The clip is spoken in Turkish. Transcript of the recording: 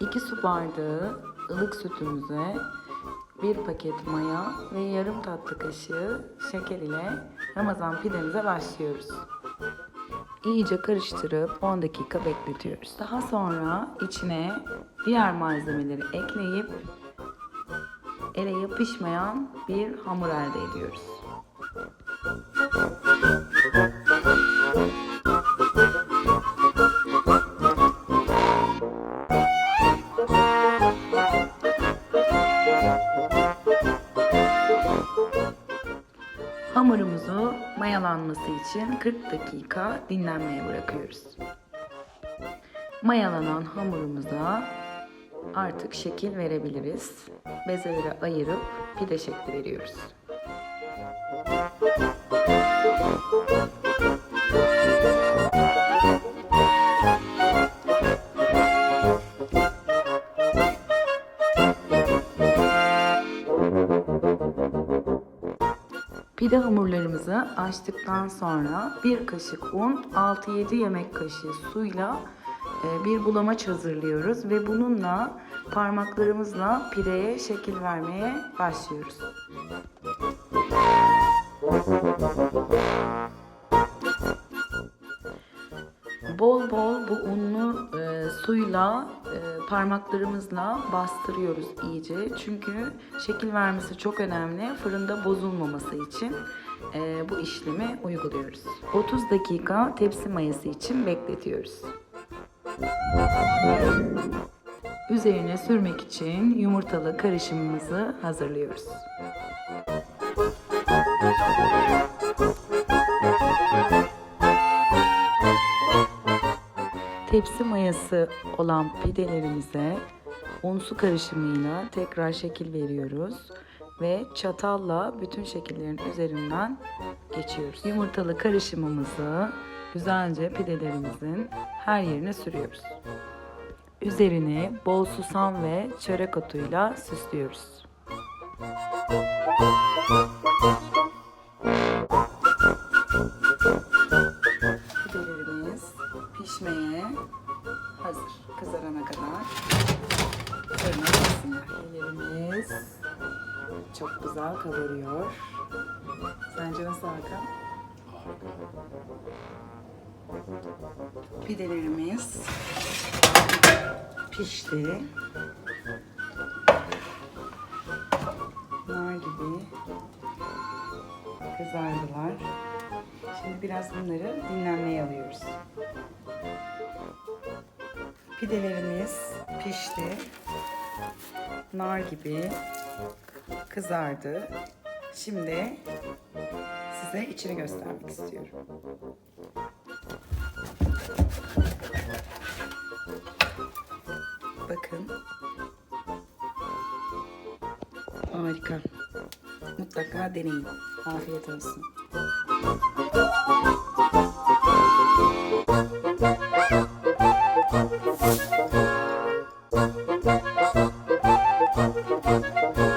2 su bardağı ılık sütümüze bir paket maya ve yarım tatlı kaşığı şeker ile Ramazan pidemize başlıyoruz. İyice karıştırıp 10 dakika bekletiyoruz. Daha sonra içine diğer malzemeleri ekleyip ele yapışmayan bir hamur elde ediyoruz. Hamurumuzu mayalanması için 40 dakika dinlenmeye bırakıyoruz. Mayalanan hamurumuza artık şekil verebiliriz. Bezeleri ayırıp pide şekli veriyoruz. Pide hamurlarımızı açtıktan sonra bir kaşık un, 6-7 yemek kaşığı suyla e, bir bulamaç hazırlıyoruz ve bununla parmaklarımızla pideye şekil vermeye başlıyoruz. Bol bol bu unlu e, suyla e, parmaklarımızla bastırıyoruz iyice. Çünkü şekil vermesi çok önemli. Fırında bozulmaması için e, bu işlemi uyguluyoruz. 30 dakika tepsi mayası için bekletiyoruz. Üzerine sürmek için yumurtalı karışımımızı hazırlıyoruz. Tepsi mayası olan pidelerimize un su karışımıyla tekrar şekil veriyoruz ve çatalla bütün şekillerin üzerinden geçiyoruz. Yumurtalı karışımımızı güzelce pidelerimizin her yerine sürüyoruz. Üzerini bol susam ve çörek otuyla süslüyoruz. Pidelerimiz hazır. Kızarana kadar fırına. Pidelerimiz çok güzel kabarıyor. Sence nasıl Hakan? Pidelerimiz pişti. Nar gibi kızardılar. Şimdi biraz bunları dinlenmeye alıyoruz. Pidelerimiz pişti. Nar gibi kızardı. Şimdi size içini göstermek istiyorum. Bakın. Harika. Mutlaka deneyin. Afiyet olsun. Thank you.